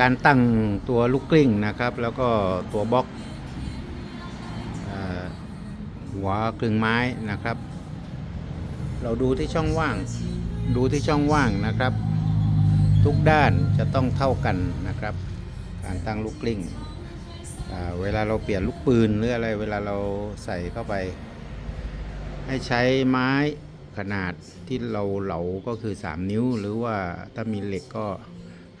การตั้งตัวลูกกลิ้งนะครับ แล้วก็ตัวบล็อกอหัวกลึงไม้นะครับ เราดูที่ช่องว่าง ดูที่ช่องว่างนะครับ ทุกด้านจะต้องเท่ากันนะครับ การตั้งลูกกลิ้งเวลาเราเปลี่ยนลูกปืนหรืออะไรเวลาเราใส่เข้าไป ให้ใช้ไม้ขนาดที่เราเหลาก็คือ 3 นิ้ว หรือว่าถ้ามีเหล็กก็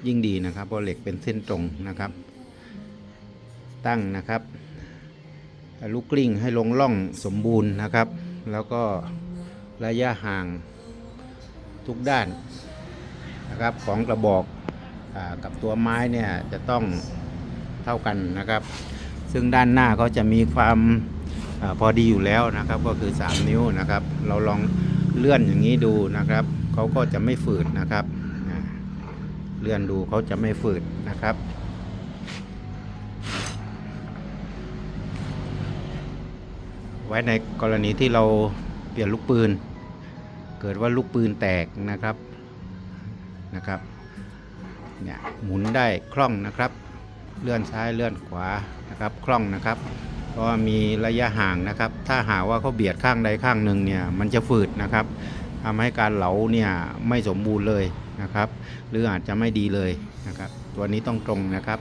ยิ่งดีนะครับเพราะเหล็กเป็นเส้นตรงนะครับ ตั้งนะครับ ลูกกลิ้งให้ลงร่องสมบูรณ์นะครับ แล้วก็ระยะห่างทุกด้านนะครับของกระบอกอกับตัวไม้เนี่ยจะต้องเท่ากันนะครับ ซึ่งด้านหน้าก็จะมีความอพอดีอยู่แล้วนะครับ ก็คือ 3 นิ้วนะครับ เราลองเลื่อนอย่างนี้ดูนะครับเขาก็จะไม่ฝืดนะครับ เลื่อนดูเขาจะไม่ฝืดนะครับ ไว้ในกรณีที่เราเปลี่ยนลูกปืน เกิดว่าลูกปืนแตกนะครับนะครับเนี่ยหมุนได้คล่องนะครับ เลื่อนซ้ายเลื่อนขวานะครับคล่องนะครับเพราะมีระยะห่างนะครับ ถ้าหาว่าเขาเบียดข้างใดข้างหนึ่งเนี่ยมันจะฝืดนะครับทำให้การเหลาเนี่ยไม่สมบูรณ์เลย นะครับ หรืออาจจะไม่ดีเลยนะครับ ตัวนี้ต้องตรงนะครับ